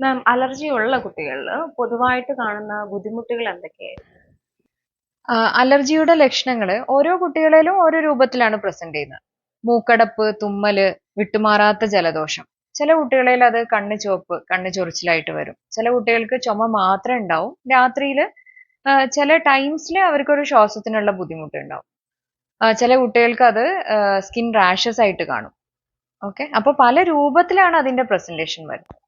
മാം allergy ഉള്ള കുട്ടികളിൽ പൊതുവായിട്ട് കാണുന്ന ബുദ്ധിമുട്ടുകൾ എന്തൊക്കെയായിരുന്നു അലർജിയുടെ ലക്ഷണങ്ങൾ ഓരോ കുട്ടികളിലും ഓരോ രൂപത്തിലാണ് പ്രസന്റ് ചെയ്യുന്നത്. മൂക്കടപ്പ് തുമ്മൽ വിട്ടുമാറാത്ത ജലദോഷം. ചില കുട്ടികളിൽ അത് കണ്ണ് ചുവപ്പ് കണ്ണ് ചൊറിച്ചിലായിട്ട് വരും. ചില കുട്ടികൾക്ക് ചുമ മാത്രം ഉണ്ടാവും. രാത്രിയിൽ ചില ടൈംസിൽ അവർക്കൊരു ശ്വാസത്തിനുള്ള ബുദ്ധിമുട്ട് ഉണ്ടാവും ചില കുട്ടികൾക്ക് അത് സ്കിൻ റാഷസ് ആയിട്ട് കാണും. ഓക്കെ? അപ്പൊ പല രൂപത്തിലാണ് അതിന്റെ പ്രസന്റേഷൻ വരുന്നത്.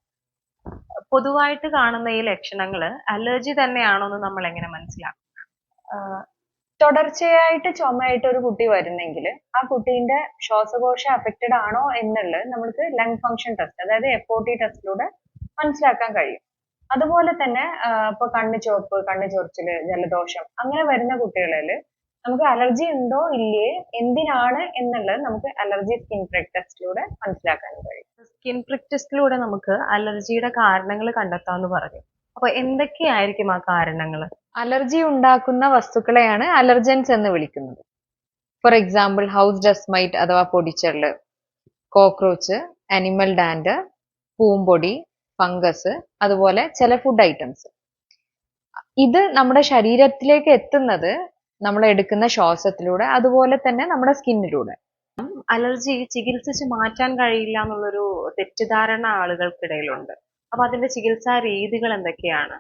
പൊതുവായിട്ട് കാണുന്ന ഈ ലക്ഷണങ്ങൾ അലർജി തന്നെയാണോ എന്ന് നമ്മൾ എങ്ങനെ മനസ്സിലാക്കും തുടർച്ചയായിട്ട് ചുമയായിട്ട് ഒരു കുട്ടി വരുന്നെങ്കിൽ ആ കുട്ടീന്റെ ശ്വാസകോശം അഫക്റ്റഡ് ആണോ എന്നുള്ളത് നമുക്ക് ലങ് ഫങ്ഷൻ ടെസ്റ്റ് അതായത് എഫ് ഒ ടി ടെസ്റ്റിലൂടെ മനസ്സിലാക്കാൻ കഴിയും. അതുപോലെ തന്നെ ഇപ്പൊ കണ്ണ് ചുവപ്പ് കണ്ണ് ചൊറിച്ചിൽ ജലദോഷം അങ്ങനെ വരുന്ന കുട്ടികളിൽ നമുക്ക് അലർജി ഉണ്ടോ ഇല്ലേ എന്തിനാണ് എന്നുള്ളത് നമുക്ക് അലർജി സ്കിൻ ടെസ്റ്റിലൂടെ മനസ്സിലാക്കാൻ കഴിയും. സ്കിൻ പ്രിക് ടെസ്റ്റിലൂടെ നമുക്ക് അലർജിയുടെ കാരണങ്ങൾ കണ്ടെത്താമെന്ന് പറഞ്ഞു. അപ്പൊ എന്തൊക്കെയായിരിക്കും ആ കാരണങ്ങൾ? അലർജി ഉണ്ടാക്കുന്ന വസ്തുക്കളെയാണ് അലർജൻസ് എന്ന് വിളിക്കുന്നത്. For example house dust mite mite അഥവാ പൊടിച്ചെള്ള് കോക്രോച്ച് അനിമൽ ഡാൻഡ് പൂമ്പൊടി ഫംഗസ് അതുപോലെ ചില ഫുഡ് ഐറ്റംസ് ഇത് നമ്മുടെ ശരീരത്തിലേക്ക് എത്തുന്നത് നമ്മൾ എടുക്കുന്ന ശ്വാസത്തിലൂടെ അതുപോലെ തന്നെ നമ്മുടെ സ്കിന്നിലൂടെ അലർജി ചികിത്സിച്ച് മാറ്റാൻ കഴിയില്ല എന്നുള്ളൊരു തെറ്റിദ്ധാരണ ആളുകൾക്കിടയിലുണ്ട്. അപ്പൊ അതിന്റെ ചികിത്സാ രീതികൾ എന്തൊക്കെയാണ്?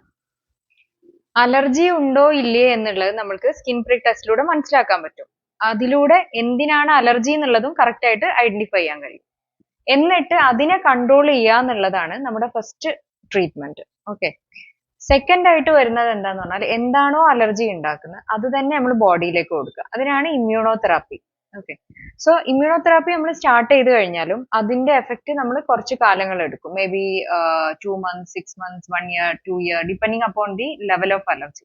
അലർജി ഉണ്ടോ ഇല്ലേ എന്നുള്ളത് നമ്മൾക്ക് സ്കിൻ പ്രിക് ടെസ്റ്റിലൂടെ മനസ്സിലാക്കാൻ പറ്റും. അതിലൂടെ എന്തിനാണ് അലർജി എന്നുള്ളതും കറക്റ്റ് ആയിട്ട് ഐഡന്റിഫൈ ചെയ്യാൻ കഴിയും. എന്നിട്ട് അതിനെ കൺട്രോൾ ചെയ്യുക എന്നുള്ളതാണ് നമ്മുടെ ഫസ്റ്റ് ട്രീറ്റ്മെന്റ് ഓക്കെ സെക്കൻഡ് ആയിട്ട് വരുന്നത് എന്താന്ന് പറഞ്ഞാൽ എന്താണോ അലർജി ഉണ്ടാക്കുന്നത് അത് തന്നെ നമ്മൾ ബോഡിയിലേക്ക് കൊടുക്കുക. അതിനാണ് ഇമ്മ്യൂണോതെറാപ്പി ഓക്കെ സോ ഇമ്മ്യൂണോതെറാപ്പി നമ്മൾ സ്റ്റാർട്ട് ചെയ്ത് കഴിഞ്ഞാലും അതിന്റെ എഫക്റ്റ് നമ്മൾ കുറച്ച് കാലങ്ങൾ എടുക്കും. Maybe two months six months one year two year depending upon the level of allergy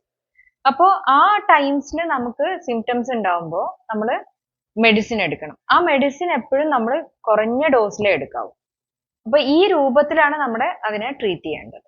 അപ്പോ ആ ടൈംസിൽ നമുക്ക് സിംറ്റംസ് ഉണ്ടാവുമ്പോൾ നമ്മൾ മെഡിസിൻ എടുക്കണം. ആ മെഡിസിൻ എപ്പോഴും നമ്മൾ കുറഞ്ഞ ഡോസിലേ എടുക്കാവൂ. അപ്പൊ ഈ രൂപത്തിലാണ് നമ്മുടെ അതിനെ ട്രീറ്റ് ചെയ്യേണ്ടത്.